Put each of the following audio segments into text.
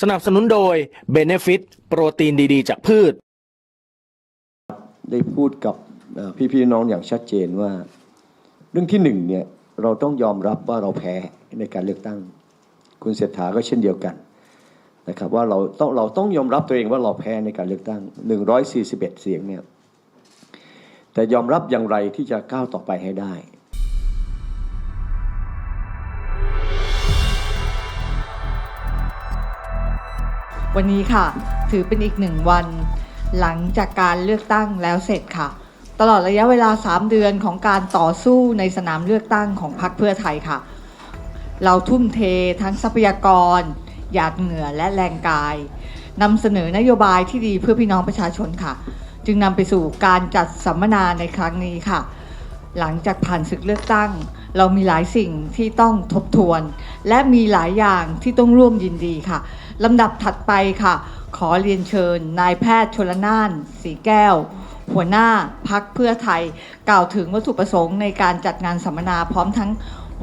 สนับสนุนโดย Benefit โปรตีนดีๆ จากพืช ได้พูดกับพี่ๆน้องอย่างชัดเจนว่า เรื่องที่หนึ่งเนี่ยเราต้องยอมรับว่าเราแพ้ในการเลือกตั้ง คุณเศรษฐาก็เช่นเดียวกันนะครับว่าเราต้องเราต้องยอมรับตัวเองว่าเราแพ้ในการเลือกตั้ง 141 เสียงเนี่ยแต่ยอมรับอย่างไรที่จะก้าวต่อไปให้ได้ วันนี้ค่ะ ถือเป็นอีกหนึ่งวัน หลังจากการเลือกตั้งแล้วเสร็จค่ะ ตลอดระยะเวลา 3 เดือนของการต่อสู้ในสนามเลือกตั้งของพรรคเพื่อไทยค่ะ เราทุ่มเททั้งทรัพยากร หยาดเหงื่อและแรงกายนำเสนอนโยบายที่ดีเพื่อพี่น้องประชาชนค่ะ จึงนำไปสู่การจัดสัมมนาในครั้งนี้ค่ะ หลังจากผ่านศึกเลือกตั้ง เรามีหลายสิ่งที่ต้องทบทวน และมีหลายอย่างที่ต้องร่วมยินดีค่ะ ลำดับถัดไปค่ะ ขอเรียนเชิญ นายแพทย์ชลน่านสีแก้ว หัวหน้าพักเพื่อไทย กล่าวถึงวัตถุประสงค์ในการจัดงานสัมมนาพร้อมทั้ง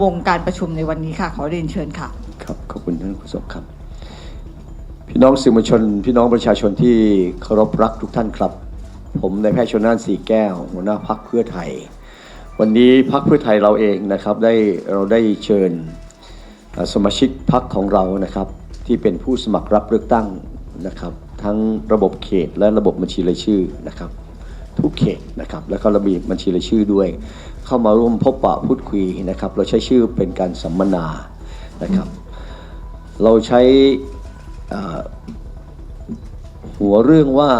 วงการประชุมในวันนี้ค่ะ ขอเรียนเชิญค่ะ ครับขอบคุณท่านโฆษกครับ พี่น้องสื่อมวลชน พี่น้องประชาชนที่เคารพรักทุกท่านครับ ผมนายแพทย์ชนน่านสีแก้ว หัวหน้าพักเพื่อไทย วันนี้พักเพื่อไทยเราเองนะครับได้เราได้เชิญสมาชิกพักของเรานะครับ ที่เป็นผู้สมัครรับเลือกตั้งนะครับ ทั้งระบบเขตและระบบบัญชีรายชื่อนะครับ ทุกเขตนะครับ แล้วก็ระเบียบบัญชีรายชื่อด้วย เข้ามาร่วมพบปะพูดคุยนะครับ เราใช้ชื่อเป็นการสัมมนานะครับ เราใช้หัวเรื่องว่า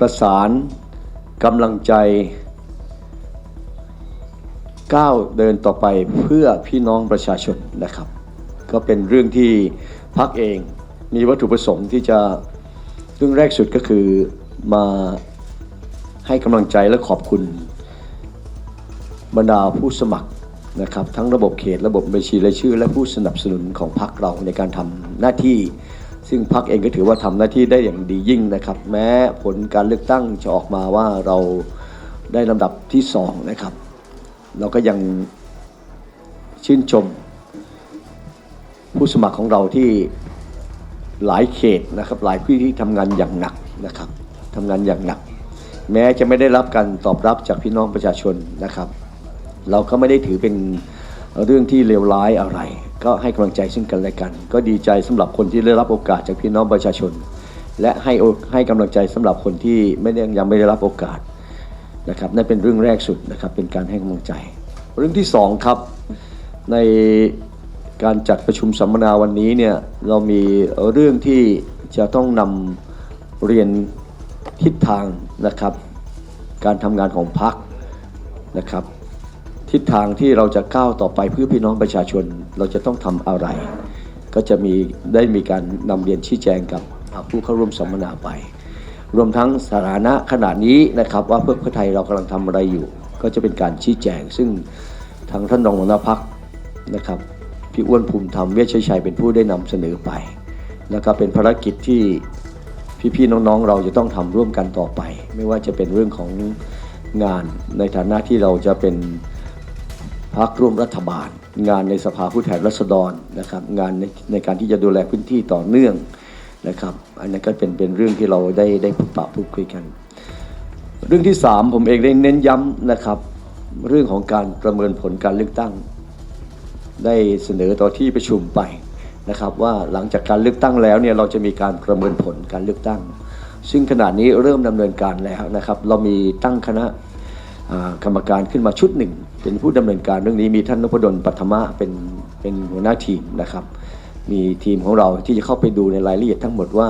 ประสานกำลังใจก้าวเดินต่อไปเพื่อพี่น้องประชาชนนะครับ ก็เป็นเรื่องที่ พักเองมีวัตถุประสงค์ที่จะเรื่องแรกสุดก็คือมาให้กำลังใจและขอบคุณบรรดาผู้สมัครนะครับทั้งระบบเขตระบบบัญชีรายชื่อ และผู้สนับสนุนของพรรคเราในการทำหน้าที่ ซึ่งพรรคเองก็ถือว่าทำหน้าที่ได้อย่างดียิ่งนะครับ แม้ผลการเลือกตั้งจะออกมาว่าเราได้ลำดับที่สองนะครับ เราก็ยังชื่นชม ผู้สมัครของเราที่หลายเขตนะครับ หลายพื้นที่ทำงานอย่างหนักนะครับทำงานอย่างหนัก แม้จะไม่ได้รับการตอบรับจากพี่น้องประชาชนนะครับ เราก็ไม่ได้ถือเป็นเรื่องที่เลวร้ายอะไร ก็ให้กำลังใจซึ่งกันและกัน ก็ดีใจสำหรับคนที่ได้รับโอกาสจากพี่น้องประชาชน และให้ให้กำลังใจสำหรับคนที่ไม่ได้ยังไม่ได้รับโอกาสนะครับนั่นเป็นเรื่องแรกสุดนะครับเป็นการให้กำลังใจ เรื่องที่สองครับใน การจัดประชุมสัมมนาวันนี้เนี่ยเรามีเรื่องที่จะต้องนำเรียนทิศทางนะครับ การทำงานของพรรคนะครับ ทิศทางที่เราจะก้าวต่อไปเพื่อพี่น้องประชาชนเราจะต้องทำอะไร ก็จะมีได้มีการนำเรียนชี้แจงกับผู้เข้าร่วมสัมมนาไป รวมทั้งสถานะขณะนี้นะครับว่าเพื่อเพื่อไทยเรากำลังทำอะไรอยู่ ก็จะเป็นการชี้แจง ซึ่งทางท่านรองหัวหน้าพักนะครับ พี่อ้วนภูมิธรรมเวชชัยเป็นผู้ได้นำเสนอไปแล้วก็เป็นภารกิจที่พี่ๆน้องๆ เราจะต้องทำร่วมกันต่อไป ไม่ว่าจะเป็นเรื่องของงานในฐานะที่เราจะเป็นพักร่วมรัฐบาล งานในสภาผู้แทนราษฎรนะครับงานในในการที่จะดูแลพื้นที่ต่อเนื่องนะครับอันนั้นก็เป็นเป็นเรื่องที่เราได้ได้พูดปะพูดคุยกัน เรื่องที่สามผมเองได้เน้นย้ำนะครับ เรื่องของการประเมินผลการเลือกตั้ง ได้เสนอต่อที่ประชุมไปนะครับว่าหลังจากการเลือกตั้งแล้วเนี่ยเราจะมีการประเมินผลการเลือกตั้ง ซึ่งขณะนี้เริ่มดำเนินการแล้วนะครับเรามีตั้งคณะกรรมการขึ้นมาชุดหนึ่ง เป็นผู้ดำเนินการเรื่องนี้มีท่านนพดลปัทมะเป็นเป็นหัวหน้าทีมนะครับ มีทีมของเราที่จะเข้าไปดูในรายละเอียดทั้งหมดว่า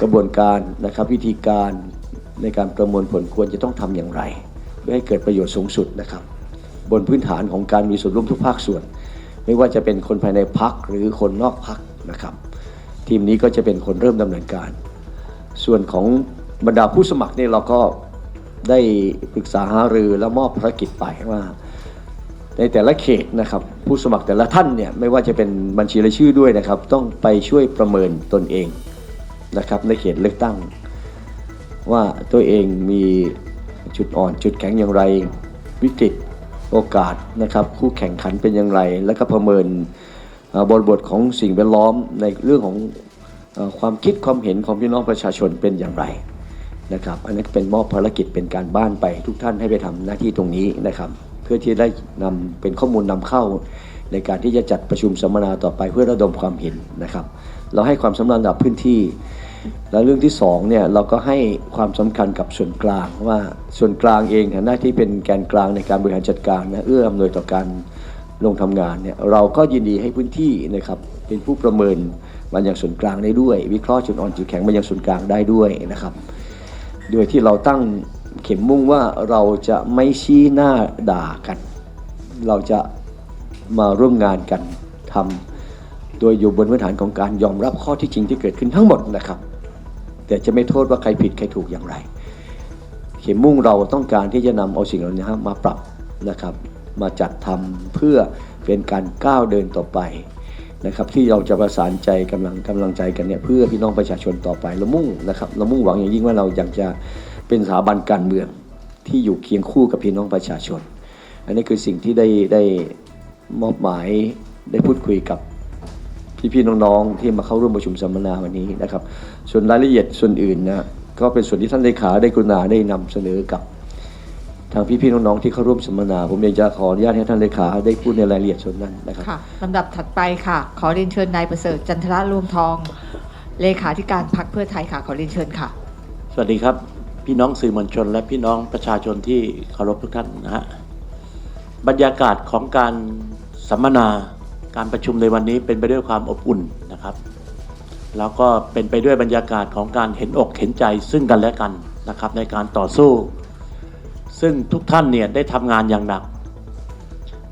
กระบวนการนะครับวิธีการในการประมวลผลควรจะต้องทำอย่างไร เพื่อให้เกิดประโยชน์สูงสุดนะครับ บนพื้นฐานของการมีส่วนร่วมทุกภาคส่วน ไม่ว่าจะเป็นคนภายในพักหรือคนนอกพักนะครับ ทีมนี้ก็จะเป็นคนเริ่มดำเนินการ ส่วนของบรรดาผู้สมัครเนี่ยเราก็ได้ปรึกษาหารือและมอบภารกิจไปว่า ในแต่ละเขตนะครับ ผู้สมัครแต่ละท่านเนี่ยไม่ว่าจะเป็นบัญชีรายชื่อด้วยนะครับ ต้องไปช่วยประเมินตนเองนะครับในเขตเลือกตั้ง ว่าตัวเองมีจุดอ่อนจุดแข็งอย่างไรวิกฤต โอกาสนะครับคู่แข่งขันเป็นอย่างไร แล้วก็ประเมินบริบทของสิ่งแวดล้อมในเรื่องของอความคิดความเห็นของพี่น้องประชาชนเป็นอย่างไรนะครับอันนี้เป็นมอบภารกิจเป็นการบ้านไปทุกท่านให้ไปทำหน้าที่ตรงนี้นะครับเพื่อที่ได้นำเป็นข้อมูลนำเข้า ในการที่จะจัดประชุมสัมมนาต่อไปเพื่อระดมความเห็นนะครับ เราให้ความสำคัญกับพื้นที่ และเรื่องที่สองเนี่ยเราก็ให้ความสำคัญกับส่วนกลางว่าส่วนกลางเองฐานะที่เป็นแกนกลางในการบริหารจัดการนะเอื้ออำนวยต่อการลงทำงานเนี่ยเราก็ยินดีให้พื้นที่นะครับเป็นผู้ประเมินมันอย่างส่วนกลางได้ด้วย วิเคราะห์จุดอ่อนจุดแข็งมันอย่างส่วนกลางได้ด้วยนะครับ โดยที่เราตั้งเข็มมุ่งว่าเราจะไม่ชี้หน้าด่ากัน เราจะมาร่วมงานกันทำโดยอยู่บนพื้นฐานของการยอมรับข้อที่จริงที่เกิดขึ้นทั้งหมดนะครับ แต่จะไม่โทษว่าใครผิดใครถูกอย่างไร เข็มมุ่งเราต้องการที่จะนำเอาสิ่งเหล่านี้มาปรับนะครับ มาจัดทำเพื่อเป็นการก้าวเดินต่อไปนะครับที่เราจะประสานใจกำลังกำลังใจกันเนี่ยเพื่อพี่น้องประชาชนต่อไปเรามุ่งนะครับเรามุ่งหวังอย่างยิ่งว่าเราอยากจะเป็นสถาบันการเมืองที่อยู่เคียงคู่กับพี่น้องประชาชน อันนี้คือสิ่งที่ได้ได้มอบหมายได้พูดคุยกับ พี่ๆน้องๆที่มาเข้าร่วมประชุมสัมมนาวันนี้นะครับ ส่วนรายละเอียดส่วนอื่นนะก็เป็นส่วนที่ท่านเลขาได้กรุณาได้นำเสนอกับ ทางพี่ๆน้องๆที่เข้าร่วมสัมมนา ผมเองจะขออนุญาตให้ท่านเลขาได้พูดในรายละเอียดส่วนนั้นนะครับค่ะลำดับถัดไปค่ะ ขอเรียนเชิญนายประเสริฐจันทระรวมทอง เลขาธิการพรรคเพื่อไทยค่ะขอเรียนเชิญค่ะ สวัสดีครับ พี่น้องสื่อมวลชน และพี่น้องประชาชนที่เคารพทุกท่านนะฮะบรรยากาศของการสัมมนา การประชุมในวันนี้เป็นไปด้วยความอบอุ่นนะครับ แล้วก็เป็นไปด้วยบรรยากาศของการเห็นอกเห็นใจซึ่งกันและกันนะครับในการต่อสู้ ซึ่งทุกท่านเนี่ยได้ทำงานอย่างหนัก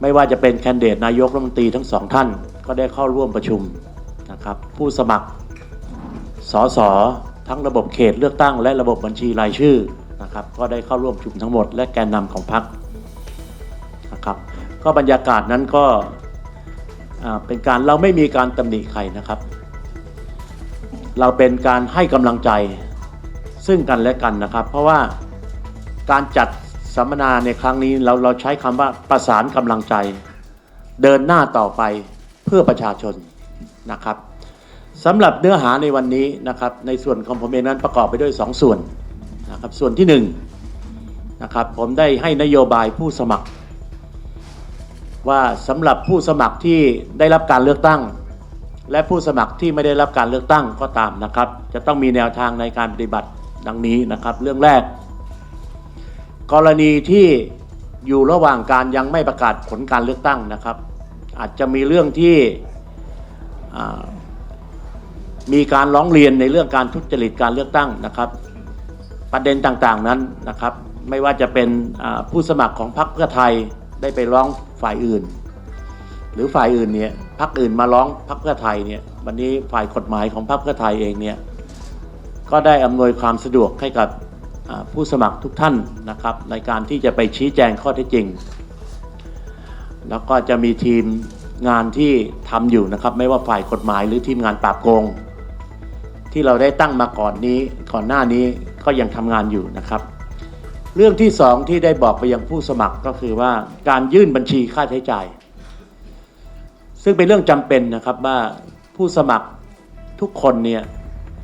ไม่ว่าจะเป็นแคนดิเดตนายกรัฐมนตรีทั้งสองท่านก็ได้เข้าร่วมประชุมนะครับผู้สมัครสสทั้งระบบเขตเลือกตั้งและระบบบัญชีรายชื่อนะครับก็ได้เข้าร่วมประชุมทั้งหมด และแกนนำของพรรคนะครับก็บรรยากาศนั้นก็ เป็นการเราไม่มีการตำหนิใครนะครับ เราเป็นการให้กำลังใจซึ่งกันและกันนะครับ เพราะว่าการจัดสัมมนาในครั้งนี้เราเราใช้คำว่าประสานกำลังใจ เดินหน้าต่อไปเพื่อประชาชนนะครับสำหรับเนื้อหาในวันนี้นะครับ ในส่วนของผมเองนั้นประกอบไปด้วย 2 ส่วนนะครับส่วนที่1นงนะครับผมได้ให้นโยบายผู้สมัคร ว่าสำหรับผู้สมัครที่ได้รับการเลือกตั้ง และผู้สมัครที่ไม่ได้รับการเลือกตั้งก็ตามนะครับ จะต้องมีแนวทางในการปฏิบัติดังนี้นะครับ เรื่องแรก กรณีที่อยู่ระหว่างการยังไม่ประกาศผลการเลือกตั้งนะครับ อาจจะมีเรื่องที่มีการร้องเรียนในเรื่องการทุจริตการเลือกตั้งนะครับ ประเด็นต่างๆนั้นนะครับ ไม่ว่าจะเป็นผู้สมัครของพรรคเพื่อไทย ได้ไปร้องฝ่ายอื่น หรือฝ่ายอื่นเนี่ยพรรคอื่นมาร้องพรรคเพื่อไทยเนี่ยวันนี้ฝ่ายกฎหมายของพรรคเพื่อไทยเองเนี่ยก็ได้อำนวยความสะดวกให้กับผู้สมัครทุกท่านนะครับ ในการที่จะไปชี้แจงข้อเท็จจริง แล้วก็จะมีทีมงานที่ทำอยู่นะครับ ไม่ว่าฝ่ายกฎหมายหรือทีมงานปราบโกง ที่เราได้ตั้งมาก่อนนี้ก่อนหน้านี้ก็ยังทำงานอยู่นะครับ เรื่องที่สองที่ได้บอกไปยังผู้สมัครก็คือว่าการยื่นบัญชีค่าใช้จ่าย ซึ่งเป็นเรื่องจำเป็นนะครับว่าผู้สมัครทุกคนเนี่ย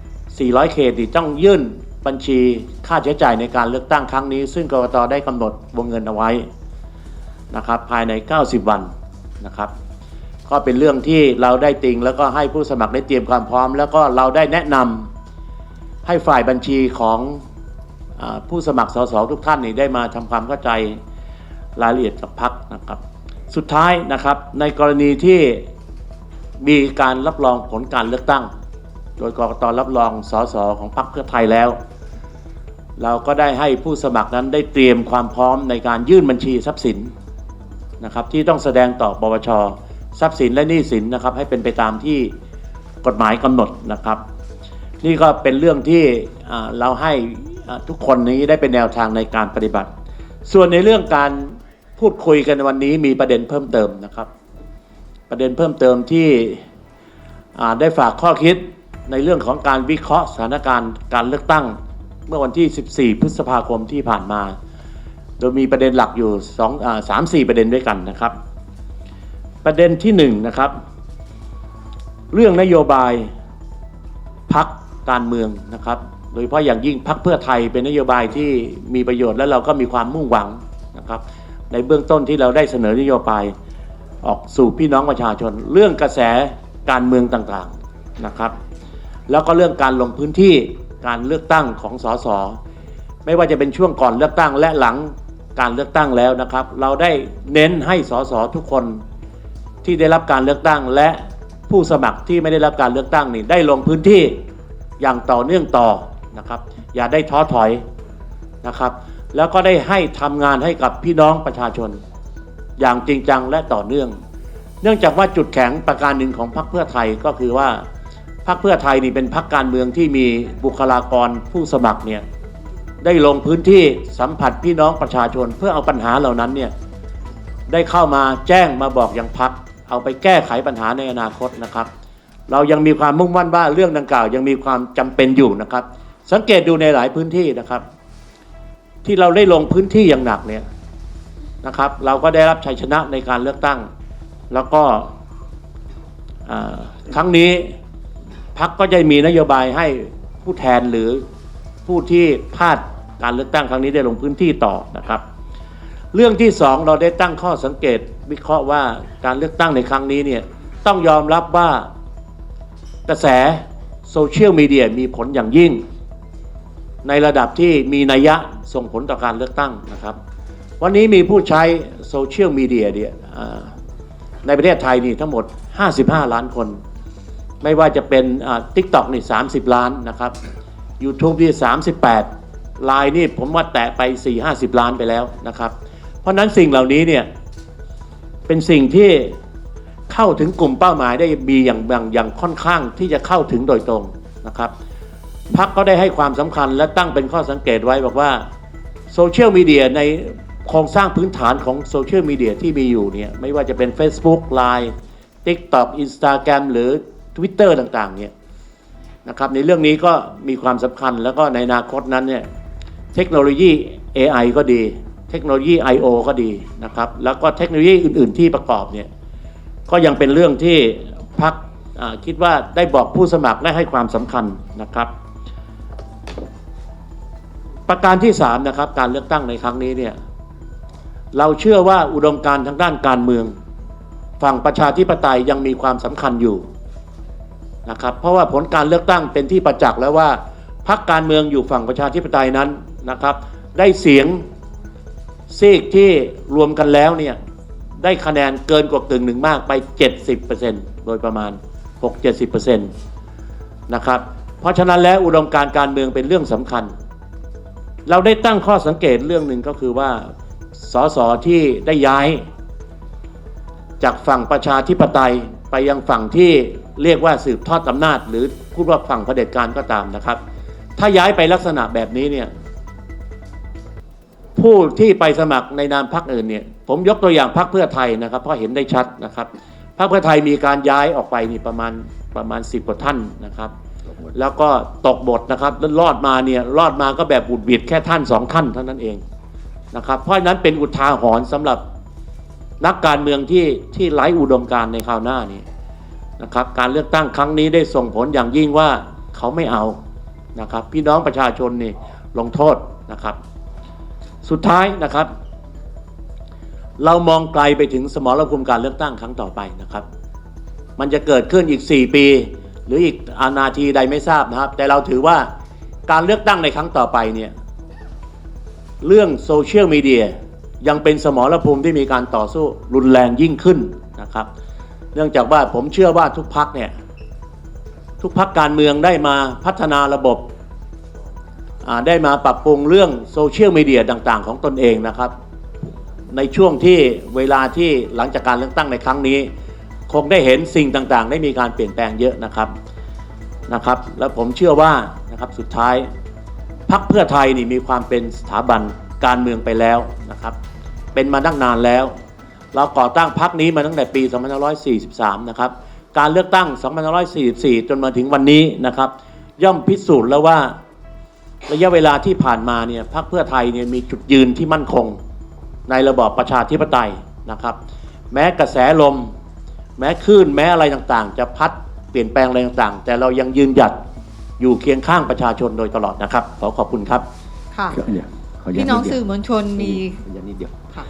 400 เขตต้องยื่นบัญชีค่าใช้จ่ายในการเลือกตั้งครั้งนี้ ซึ่งกรกตได้กำหนดวงเงินเอาไว้นะครับภายใน 90 วันนะครับ ก็เป็นเรื่องที่เราได้ติง แล้วก็ให้ผู้สมัครได้เตรียมความพร้อม แล้วก็เราได้แนะนำให้ฝ่ายบัญชีของ ผู้สมัครสสทุกท่านนี่ได้มาทำความเข้าใจรายละเอียดกับพักนะครับ สุดท้ายนะครับในกรณีที่มีการรับรองผลการเลือกตั้ง โดยกรกตรับรองสสของพรรคเพื่อไทยแล้ว เราก็ได้ให้ผู้สมัครนั้นได้เตรียมความพร้อมในการยื่นบัญชีทรัพย์สินนะครับที่ต้องแสดงต่อปปชทรัพย์สินและหนี้สินนะครับให้เป็นไปตามที่กฎหมายกำหนดนะครับ นี่ก็เป็นเรื่องที่เราให้ ทุกคนนี้ได้เป็นแนวทางในการปฏิบัติ ส่วนในเรื่องการพูดคุยกันวันนี้มีประเด็นเพิ่มเติมนะครับ ประเด็นเพิ่มเติมที่ได้ฝากข้อคิดในเรื่องของการวิเคราะห์สถานการณ์การเลือกตั้งเมื่อวันที่ 14 พฤษภาคมที่ผ่านมา โดยมีประเด็นหลักอยู่สองอาสามประเด็นด้วยกันนะครับ ประเด็นที่หนึ่งนะครับ เรื่องนโยบายพักการเมืองนะครับ โดยเฉพาะอย่างยิ่งพักเพื่อไทยเป็นนโยบายที่มีประโยชน์และเราก็มีความมุ่งหวังนะครับ ในเบื้องต้นที่เราได้เสนอนโยบายออกสู่พี่น้องประชาชน เรื่องกระแสการเมืองต่างๆนะครับ แล้วก็เรื่องการลงพื้นที่การเลือกตั้งของสสไม่ว่าจะเป็นช่วงก่อนเลือกตั้งและหลังการเลือกตั้งแล้วนะครับ เราได้เน้นให้สสทุกคนที่ได้รับการเลือกตั้ง และผู้สมัครที่ไม่ได้รับการเลือกตั้งนี่ได้ลงพื้นที่อย่างต่อเนื่องต่อ นะครับ อย่าได้ท้อถอยนะครับ แล้วก็ได้ให้ทำงานให้กับพี่น้องประชาชน อย่างจริงจังและต่อเนื่อง เนื่องจากว่าจุดแข็งประการหนึ่งของพรรคเพื่อไทยก็คือว่าพรรคเพื่อไทยนี่เป็นพรรคการเมืองที่มีบุคลากรผู้สมัครเนี่ยได้ลงพื้นที่สัมผัสพี่น้องประชาชน เพื่อเอาปัญหาเหล่านั้นเนี่ยได้เข้ามาแจ้งมาบอกยังพรรคเอาไปแก้ไขปัญหาในอนาคตนะครับ เรายังมีความมุ่งมั่นว่าเรื่องดังกล่าวยังมีความจำเป็นอยู่นะครับ สังเกตดูในหลายพื้นที่นะครับ ที่เราได้ลงพื้นที่อย่างหนักเนี่ยนะครับ เราก็ได้รับชัยชนะในการเลือกตั้ง แล้วก็ครั้งนี้พักก็จะมีนโยบายให้ผู้แทนหรือผู้ที่พลาดการเลือกตั้งครั้งนี้ได้ลงพื้นที่ต่อนะครับ เรื่องที่สองเราได้ตั้งข้อสังเกตวิเคราะห์ว่าการเลือกตั้งในครั้งนี้เนี่ยต้องยอมรับว่ากระแสโซเชียลมีเดียมีผลอย่างยิ่ง ในระดับที่มีนัยยะส่งผลต่อการเลือกตั้งนะครับ วันนี้มีผู้ใช้โซเชียลมีเดียเนี่ยในประเทศไทยนี่ทั้งหมด 55 ล้านคน ไม่ว่าจะเป็นทิกตอกนี่30 ล้านนะครับ YouTube นี่38ลน์นี่ผมว่าแตะไป 4-50 ล้านไปแล้วนะครับ เพราะฉะนั้นสิ่งเหล่านี้เนี่ยเป็นสิ่งที่เข้าถึงกลุ่มเป้าหมายได้มีอย่างอย่างอย่างค่อนข้างที่จะเข้าถึงโดยตรงนะครับ พักก็ได้ให้ความสำคัญและตั้งเป็นข้อสังเกตไว้บอกว่าโซเชียลมีเดียในโครงสร้างพื้นฐานของโซเชียลมีเดียที่มีอยู่เนี่ยไม่ว่าจะเป็น Facebook Line TikTok Instagram หรือ Twitter ต่างๆเนี่ยนะครับในเรื่องนี้ก็มีความสำคัญแล้วก็ในอนาคตนั้นเนี่ยเทคโนโลยี AI ก็ดี เทคโนโลยี I.O. ก็ดีนะครับแล้วก็เทคโนโลยีอื่น ๆ ที่ประกอบเนี่ยก็ยังเป็นเรื่องที่พักคิดว่าได้บอกผู้สมัครและให้ความสำคัญนะครับ ประการที่สามนะครับการเลือกตั้งในครั้งนี้เนี่ยเราเชื่อว่าอุดมการณ์ทางด้านการเมือง ฝั่งประชาธิปไตยยังมีความสำคัญอยู่นะครับเพราะว่าผลการเลือกตั้งเป็นที่ประจักษ์แล้วว่าพรรคการเมืองอยู่ฝั่งประชาธิปไตยนั้นนะครับ ได้เสียงซีกที่รวมกันแล้วเนี่ยได้คะแนนเกินกว่ากึ่งหนึ่งมากไป 70%โดยประมาณ 6-70%นะครับเพราะฉะนั้นแล้วอุดมการณ์การเมืองเป็นเรื่องสำคัญ เราได้ตั้งข้อสังเกตเรื่องหนึ่งก็คือว่าสสที่ได้ย้าย จากฝั่งประชาธิปไตยไปยังฝั่งที่เรียกว่าสืบทอดอำนาจ หรือพูดว่าฝั่งเผด็จการก็ตามนะครับ ถ้าย้ายไปลักษณะแบบนี้เนี่ยผู้ที่ไปสมัครในนามพรรคอื่นเนี่ยผมยกตัวอย่างพรรคเพื่อไทยนะครับ เพราะเห็นได้ชัดนะครับพรรคเพื่อไทยมีการย้ายออกไปนี่ประมาณประมาณ 10 กว่าท่านนะครับ แล้วก็ตกบทนะครับแล้วรอดมาเนี่ยรอดมาก็แบบบุดบิดแค่ท่านสองท่านเท่านั้นเองนะครับ เพราะฉะนั้นเป็นอุทาหรณ์สำหรับนักการเมืองที่ที่ไร้อุดมการในคราวหน้านี้นะครับ การเลือกตั้งครั้งนี้ได้ส่งผลอย่างยิ่งว่าเขาไม่เอานะครับ พี่น้องประชาชนนี่ลงโทษนะครับ สุดท้ายนะครับ เรามองไกลไปถึงสมรภูมิการเลือกตั้งครั้งต่อไปนะครับ มันจะเกิดขึ้นอีก 4 ปี หรืออีกอานาทีใดไม่ทราบนะครับ แต่เราถือว่าการเลือกตั้งในครั้งต่อไปเนี่ยเรื่องโซเชียลมีเดียยังเป็นสมรภูมิที่มีการต่อสู้รุนแรงยิ่งขึ้นนะครับ เนื่องจากว่าผมเชื่อว่าทุกพักเนี่ยทุกพักการเมืองได้มาพัฒนาระบบได้มาปรับปรุงเรื่องโซเชียลมีเดียต่างๆ ของตนเองนะครับ ในช่วงที่เวลาที่หลังจากการเลือกตั้งในครั้งนี้ คงได้เห็นสิ่งต่างๆ ได้มีการเปลี่ยนแปลงเยอะนะครับนะครับ แล้วผมเชื่อว่านะครับสุดท้ายพักเพื่อไทยนี่มีความเป็นสถาบันการเมืองไปแล้วนะครับ เป็นมาตั้งนานแล้ว เราก่อตั้งพักนี้มาตั้งแต่ปี 2543 นะครับ การเลือกตั้ง 2544 จนมาถึงวันนี้นะครับ ย่อมพิสูจน์แล้วว่าระยะเวลาที่ผ่านมาเนี่ยพักเพื่อไทยเนี่ยมีจุดยืนที่มั่นคงในระบอบประชาธิปไตยนะครับ แม้กระแสลม แม้คลื่นแม้อะไรต่างๆ จะพัดเปลี่ยนแปลงอะไรต่างๆ แต่เรายังยืนหยัดอยู่เคียงข้างประชาชนโดยตลอดนะครับ ขอขอบคุณครับ ค่ะก็เนี่ยขออนุญาตพี่น้องดเดียวสื่อมวลชนมีขออนุญาตนิดเดียว ค่ะ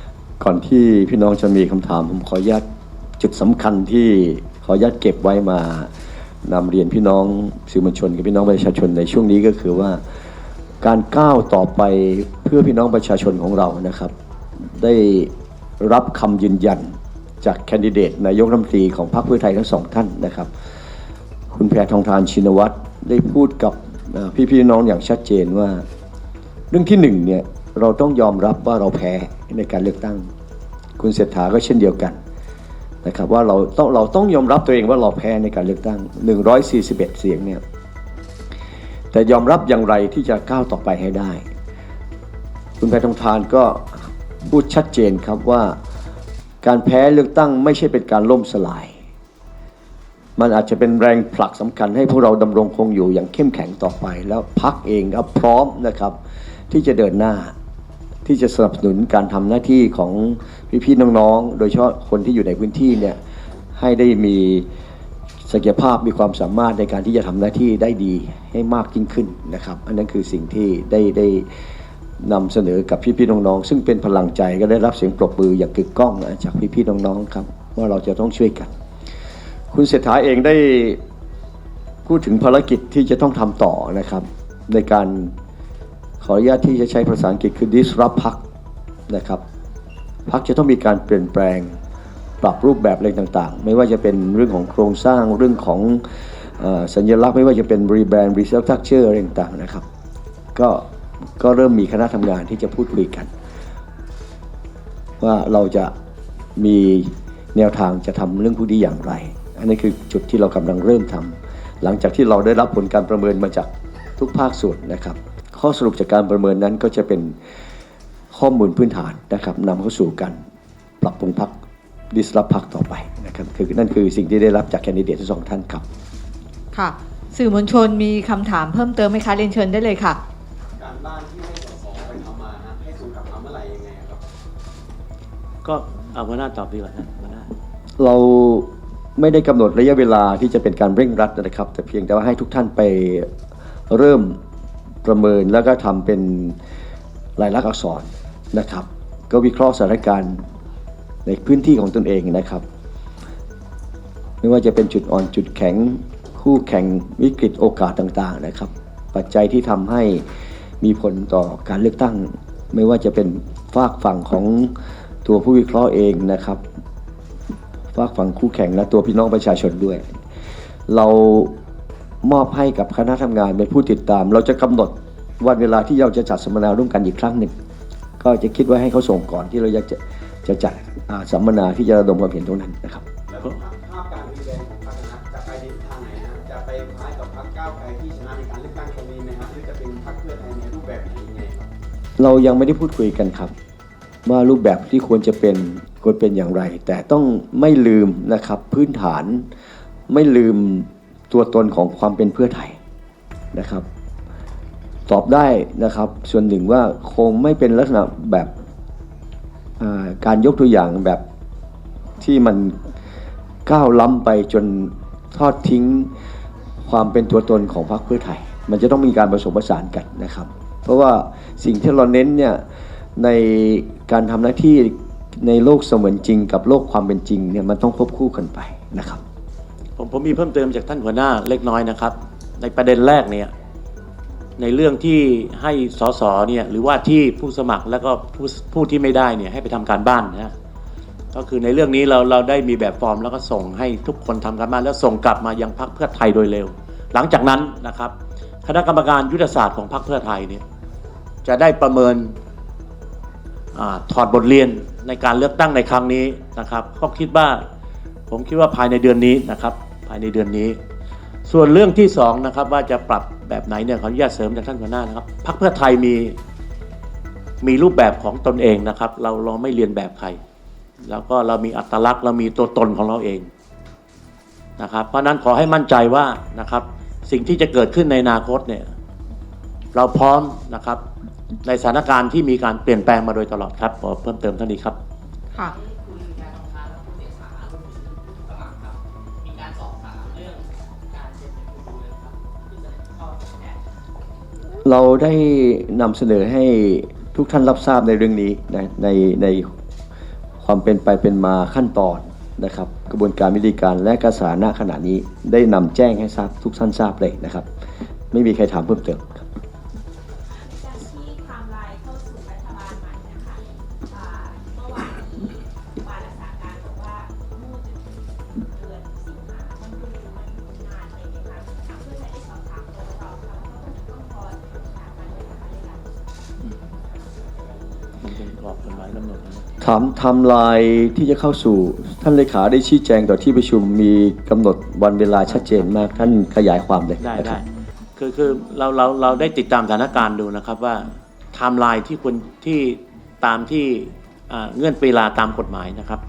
ก่อนที่พี่น้องจะมีคำถาม ผมขออนุญาตจุดสำคัญที่ขออนุญาตเก็บไว้มานำเรียนพี่น้องสื่อมวลชนกับพี่น้องประชาชนในช่วงนี้ก็คือว่า การก้าวต่อไปเพื่อพี่น้องประชาชนของเรานะครับ ได้รับคำยืนยัน จากแคนดิเดตนายกรัฐมนตรีของพรรคเพื่อไทยทั้งสองท่านนะครับ คุณแพทองทานชินวัตรได้พูดกับพี่ๆน้องอย่างชัดเจนว่า เรื่องที่หนึ่งเนี่ยเราต้องยอมรับว่าเราแพ้ในการเลือกตั้ง คุณเศรษฐาก็เช่นเดียวกันนะครับว่าเราต้องเราต้องยอมรับตัวเองว่าเราแพ้ในการเลือกตั้ง 141 เสียงเนี่ยแต่ยอมรับอย่างไรที่จะก้าวต่อไปให้ได้ คุณแพทองทานก็พูดชัดเจนครับว่า การแพ้เลือกตั้งไม่ใช่เป็นการล่มสลาย มันอาจจะเป็นแรงผลักสำคัญให้พวกเราดำรงคงอยู่อย่างเข้มแข็งต่อไป แล้วพักเองก็พร้อมนะครับ ที่จะเดินหน้าที่จะสนับสนุนการทำหน้าที่ของพี่ๆน้องๆ โดยเฉพาะคนที่อยู่ในพื้นที่เนี่ยให้ได้มีศักยภาพมีความสามารถในการที่จะทำหน้าที่ได้ดีให้มากยิ่งขึ้นนะครับ อันนั้นคือสิ่งที่ได้ได้ นำเสนอกับพี่ๆน้องๆซึ่งเป็นพลังใจก็ได้รับเสียงปรบมืออย่างกึกก้องนะจากพี่ๆน้องๆครับว่าเราจะต้องช่วยกัน คุณเศรษฐาเองได้พูดถึงภารกิจที่จะต้องทำต่อนะครับ ในการขออนุญาตที่จะใช้ภาษาอังกฤษคือ disrupt พักนะครับพักจะต้องมีการเปลี่ยนแปลงปรับรูปแบบอะไรต่างๆ ไม่ว่าจะเป็นเรื่องของโครงสร้างเรื่องของอสัญลักษณ์ไม่ว่าจะเป็น rebrand restructure อะไรต่างๆนะครับ ก็ ก็เริ่มมีคณะทำงานที่จะพูดคุยกัน ว่าเราจะมีแนวทางจะทำเรื่องพวกนี้อย่างไร อันนี้คือจุดที่เรากำลังเริ่มทำหลังจากที่เราได้รับผลการประเมินมาจากทุกภาคส่วนนะครับ ข้อสรุปจากการประเมินนั้นก็จะเป็นข้อมูลพื้นฐานนะครับนำเข้าสู่การปรับปรุงพักดิสรับพักต่อไปนะครับคือนั่นคือสิ่งที่ได้รับจากแคนดิเดตทั้งสองท่านครับ ค่ะ สื่อมวลชนมีคำถามเพิ่มเติมไหมคะเรียนเชิญได้เลยค่ะ บ้านที่ให้สสไปทำมานะให้ส่งกลับมาเมื่อไหร่ยังไงครับ ก็เอาหัวหน้าตอบดีกว่านะหัวหน้าเราไม่ได้กำหนดระยะเวลาที่จะเป็นการเร่งรัดนะครับ แต่เพียงแต่ว่าให้ทุกท่านไปเริ่มประเมินแล้วก็ทำเป็นลายลักษณ์อักษรนะครับ ก็วิเคราะห์สถานการณ์ในพื้นที่ของตนเองนะครับ ไม่ว่าจะเป็นจุดอ่อนจุดแข็งคู่แข่งวิกฤตโอกาสต่างๆนะครับ ปัจจัยที่ทำให้ มีผลต่อการเลือกตั้ง ไม่ว่าจะเป็นฝากฝั่งของตัวผู้วิเคราะห์เองนะครับฝากฝั่งคู่แข่งและตัวพี่น้องประชาชนด้วย เรามอบให้กับคณะทำงานเป็นผู้ติดตาม เราจะกำหนดวันเวลาที่เราจะจัดสัมมนาร่วมกันอีกครั้งหนึ่งก็จะคิดไว้ให้เขาส่งก่อนที่เราจะจะจะจัดสัมมนาที่จะระดมความเห็นตรงนั้นนะครับแล้วภาพการรีแบรนด์ของพรรคนะจะไปทางไหนนะจะไปคล้ายกับพรรคก้าวไกลที่ชนะในการเลือกตั้งครั้งนี้ไหมครับหรือจะเป็นพรรคเพื่อไทย เรายังไม่ได้พูดคุยกันครับ ว่ารูปแบบที่ควรจะเป็นควรเป็นอย่างไร แต่ต้องไม่ลืมนะครับพื้นฐานไม่ลืมตัวตนของความเป็นเพื่อไทยนะครับ ตอบได้นะครับ ส่วนหนึ่งว่าคงไม่เป็นลักษณะแบบการยกตัวอย่างแบบที่มันก้าวล้ำไปจนทอดทิ้งความเป็นตัวตนของพรรคเพื่อไทย มันจะต้องมีการผสมผสานกันนะครับ เพราะว่าสิ่งที่เราเน้นเนี่ยในการทำหน้าที่ในโลกเสมือนจริง กับโลกความเป็นจริงเนี่ยมันต้องควบคู่กันไปนะครับ ผมผมมีเพิ่มเติมจากท่านหัวหน้าเล็กน้อยนะครับ ในประเด็นแรกเนี่ยในเรื่องที่ให้สสเนี่ยหรือว่าที่ผู้สมัครแล้วก็ผู้ผู้ที่ไม่ได้เนี่ยให้ไปทำการบ้านนะก็คือในเรื่องนี้เราเราได้มีแบบฟอร์มแล้วก็ส่งให้ทุกคนทำการบ้านแล้วส่งกลับมายังพรรคเพื่อไทยโดยเร็ว หลังจากนั้นนะครับ คณะกรรมการยุทธศาสตร์ของพรรคเพื่อไทยเนี่ย จะได้ประเมินอถอดบทเรียนในการเลือกตั้งในครั้งนี้นะครับก็คิดว่าผมคิดว่าภายในเดือนนี้นะครับภายในเดือนนี้ ส่วนเรื่องที่สองนะครับว่าจะปรับแบบไหนเนี่ยขออนุญาตเสริมจากท่านหัวหน้านะครับพรรคเพื่อไทยมีมีรูปแบบของตนเองนะครับ เราเราไม่เรียนแบบใคร แล้วก็เรามีอัตลักษณ์ เรามีตัวตนของเราเองนะครับเพราะฉะนั้นขอให้มั่นใจว่านะครับสิ่งที่จะเกิดขึ้นในอนาคตเนี่ยเราพร้อมนะครับ ในสถานการณ์ที่มีการเปลี่ยนแปลงมาโดยตลอดครับขอเพิ่มเติมเท่านี้ครับ ค่ะมีการสอบถามเรื่องการเซ็นเป็นผู้ดูเลยครับที่จะเข้าเราได้นำเสนอให้ทุกท่านรับทราบในเรื่องนี้นะในในความเป็นไปเป็นมาขั้นตอนนะครับ กระบวนการวิธีการและกระสานะขณะนี้ได้นำแจ้งให้ทราบทุกท่านทราบเลยนะครับ ไม่มีใครถามเพิ่มเติมามไทำลายที่จะเข้าสู่ ท่านเลขาได้ชี้แจงต่อที่ประชุมมีกำหนดวันเวลาชัดเจนมากท่านขยายความเลยได้นะคได้รับ คือคือเราเราเราได้ติดตามสถานการณ์ดูนะครับว่าไทม์ไลน์ที่ควรที่ตามที่อ่าเงื่อนเวลาตามกฎหมายนะครับ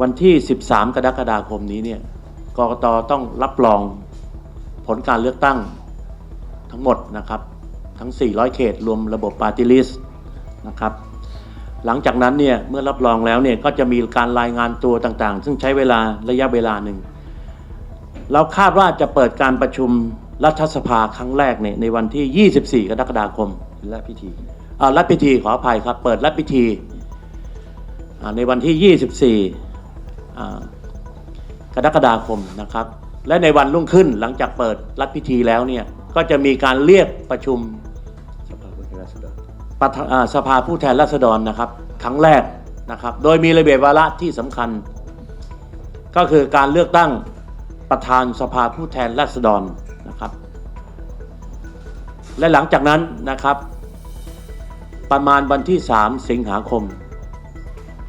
วันที่ 13 กรกฎาคมนี้เนี่ยกกตต้องรับรองผลการเลือกตั้งทั้งหมดนะครับ ทั้ง 400 เขตรวมระบบปาร์ตี้ลิสต์นะครับ หลังจากนั้นเนี่ยเมื่อรับรองแล้วเนี่ยก็จะมีการรายงานตัวต่างๆ ซึ่งใช้เวลาระยะเวลาหนึ่ง เราคาดว่าจะเปิดการประชุมรัฐสภาครั้งแรกเนี่ยในวันที่ 24 กรกฎาคมและพิธีอ่ารัฐพิธีขออภัยครับ เปิดรัฐพิธีในวันที่ 24 กรกฎาคมนะครับ และในวันรุ่งขึ้นหลังจากเปิดรัฐพิธีแล้วเนี่ยก็จะมีการเรียกประชุม ประธานสภาผู้แทนราษฎรนะครับครั้งแรกนะครับ โดยมีระเบียบวาระที่สำคัญ ก็คือการเลือกตั้งประธานสภาผู้แทนราษฎรนะครับ และหลังจากนั้นนะครับ ประมาณวันที่ 3 สิงหาคม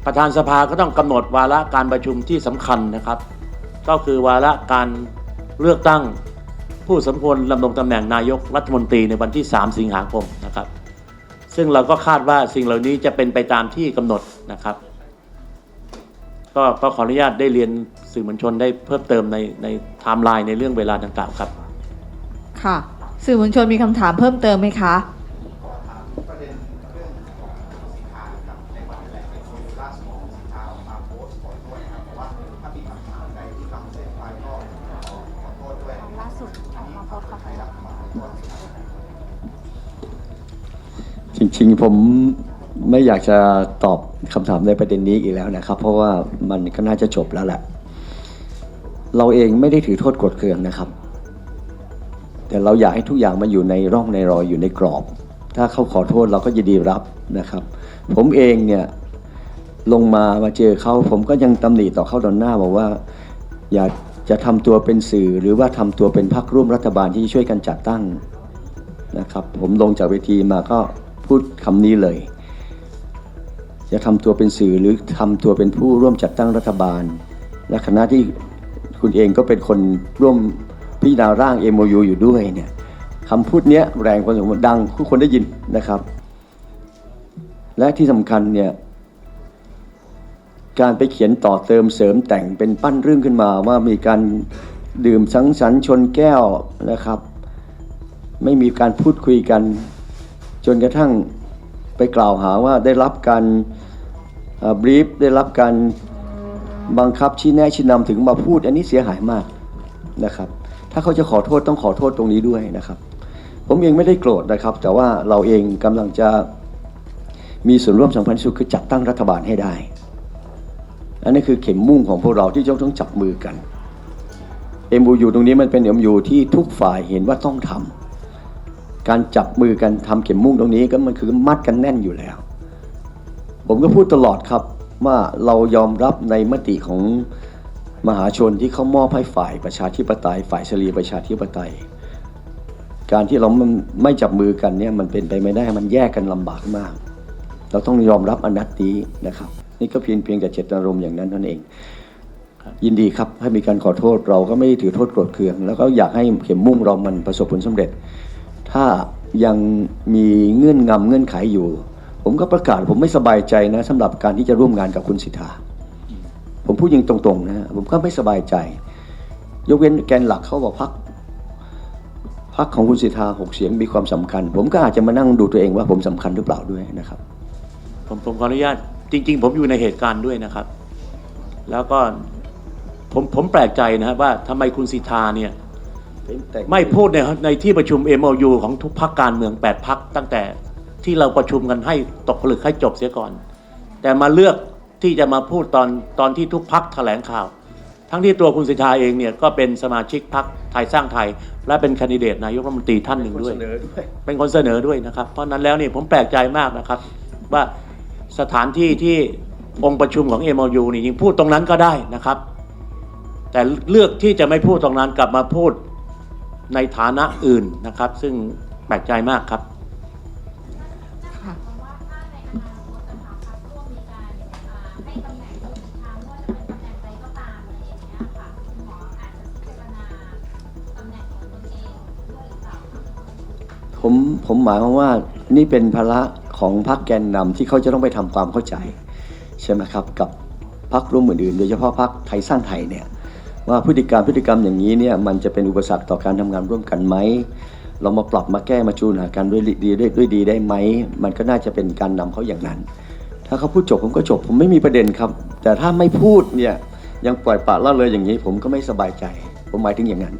ประธานสภาก็ต้องกำหนดวาระการประชุมที่สำคัญนะครับ ก็คือวาระการเลือกตั้งผู้สมควรดำรงตำแหน่งนายกรัฐมนตรีในวันที่ 3 สิงหาคมนะครับ ซึ่งเราก็คาดว่าสิ่งเหล่านี้จะเป็นไปตามที่กำหนดนะครับ ก็ก็ขออนุญาตได้เรียนสื่อมวลชนได้เพิ่มเติมในในไทม์ไลน์ในเรื่องเวลาดังกล่าวครับ ค่ะ สื่อมวลชนมีคำถามเพิ่มเติมไหมคะเด็นเรื่องของสินค้าครับในวันแถลงในโซเชียลล่าสุดของสินค้าออกมาโพสต์ขอโทษนะครับเพราะว่าถ้ามีคำถามใดที่ทำเส้นไปก็ขอขอโทษด้วย ล่าสุดออกมาโพสต์ขอโทษ จ ริงๆผมไม่อยากจะตอบคำถามในประเด็นนี้อีกแล้วนะครับ เพราะว่ามันก็น่าจะจบแล้วแหละ เราเองไม่ได้ถือโทษกรธเคืองนะครับ แต่เราอยากให้ทุกอย่างมันอยู่ในร่องในรอยอยู่ในกรอบ ถ้าเขาขอโทษเราก็ยินดีรับนะครับ ผมเองเนี่ยลงมามาเจอเขาผมก็ยังตำหนิต่อเขาตอนหน้าบอกว่า อยากจะทำตัวเป็นสื่อ หรือว่าทำตัวเป็นพรรคร่วมรัฐบาลที่ช่วยกันจัดตั้งนะครับ ผมลงจากเวทีมาก็ พูดคำนี้เลย จะทำตัวเป็นสื่อหรือทำตัวเป็นผู้ร่วมจัดตั้งรัฐบาล และคณะที่คุณเองก็เป็นคนร่วมพิจารณาร่าง MOU อยู่ด้วยเนี่ยคำพูดเนี้ยแรงพอสมควรดังทุกคนได้ยินนะครับ และที่สำคัญเนี่ยการไปเขียนต่อเติมเสริมแต่งเป็นปั้นเรื่องขึ้นมาว่ามีการดื่มสังสรรค์ชนแก้วนะครับ ไม่มีการพูดคุยกัน จนกระทั่งไปกล่าวหาว่าได้รับการบรีฟได้รับการบังคับชี้แนะชี้นำถึงมาพูด อันนี้เสียหายมากนะครับ ถ้าเขาจะขอโทษต้องขอโทษตรงนี้ด้วยนะครับ ผมเองไม่ได้โกรธนะครับ แต่ว่าเราเองกำลังจะมีส่วนร่วมสำคัญที่สุดคือจัดตั้งรัฐบาลให้ได้ อันนี้คือเข็มมุ่งของพวกเราที่จะต้องจับมือกัน MOU ตรงนี้มันเป็น MOU ที่ทุกฝ่ายเห็นว่าต้องทำ การจับมือกันทำเข็มมุ่งตรงนี้ก็มันคือมัดกันแน่นอยู่แล้ว ผมก็พูดตลอดครับว่าเรายอมรับในมติของมหาชนที่เขามอบให้ฝ่ายประชาธิปไตย ฝ่ายเฉลีประชาธิปไตย การที่เราไม่จับมือกันเนี่ยมันเป็นไปไม่ได้มันแยกกันลำบากมาก เราต้องยอมรับอนัตนี้นะครับ นี่ก็เพียงเพียงแต่เจตนารมณ์อย่างนั้นนั้นเอง ยินดีครับให้มีการขอโทษเราก็ไม่ได้ถือโทษโกรธเคือง แล้วก็อยากให้เข็มมุ่งเรามันประสบผลสำเร็จ ถ้ายังมีเงื่อนงำเงื่อนไขอยู่ ผมก็ประกาศผมไม่สบายใจนะสำหรับการที่จะร่วมงานกับคุณสิทธาผมพูดยิงตรงๆนะผมก็ไม่สบายใจ ยกเว้นแกนหลักเขาบอกพักพักของคุณสิทธาหกเสียงมีความสำคัญ ผมก็อาจจะมานั่งดูตัวเองว่าผมสำคัญหรือเปล่าด้วยนะครับ ผมผมขออนุญาตจริง ๆ ผมอยู่ในเหตุการณ์ด้วยนะครับ แล้วก็ผมผมแปลกใจนะครับว่าทำไมคุณสิทธาเนี่ย ไม่พูดในในที่ประชุม MOU ของทุกพักการเมือง 8พักตั้งแต่ที่เราประชุมกันให้ตกผลึกให้จบเสียก่อน แต่มาเลือกที่จะมาพูดตอนตอนที่ทุกพักแถลงข่าว ทั้งที่ตัวคุณสิทธาเองเนี่ยก็เป็นสมาชิกพักไทยสร้างไทย และเป็นแคนดิเดตนายกรัฐมนตรีท่านหนึ่งด้วยเสนอด้วยเป็นคนเสนอด้วยนะครับ เพราะฉะนั้นแล้วนี่ผมแปลกใจมากนะครับ ว่าสถานที่ที่องค์ประชุมของ MOU นี่ยิงพูดตรงนั้นก็ได้นะครับ แต่เลือกที่จะไม่พูดตรงนั้นกลับมาพูด ในฐานะอื่นนะครับ ซึ่งแปลกใจมากครับค่ะว่าถ้าในอนาคตนะคะพรรคร่วมมีการอ่าให้ตำแหน่งผู้สิทธาไม่ว่าจะเป็นตำแหน่งใดก็ตามอะไรอย่างเงี้ยค่ะคุณหมออาจจะพิจารณาตำแหน่งของตนเองด้วยหรือเปล่าคะผมผมหมายความว่านี่เป็นภาระของพรรคแกนนำที่เขาจะต้องไปทำความเข้าใจ ใช่ไหมครับ กับพรรคร่วมอื่นๆโดยเฉพาะพรรคไทยสร้างไทยเนี่ย ว่าพฤติกรรมพฤติกรรมอย่างนี้เนี่ยมันจะเป็นอุปสรรคต่อการทำงานร่วมกันไหมเรามาปรับมาแก้มาจูนหากันด้วยดีด้วยด้วยดีได้ไหมมันก็น่าจะเป็นการนำเขาอย่างนั้น ถ้าเขาพูดจบผมก็จบผมไม่มีประเด็นครับ แต่ถ้าไม่พูดเนี่ยยังปล่อยปละละเลยอย่างนี้ผมก็ไม่สบายใจ ผมหมายถึงอย่างนั้น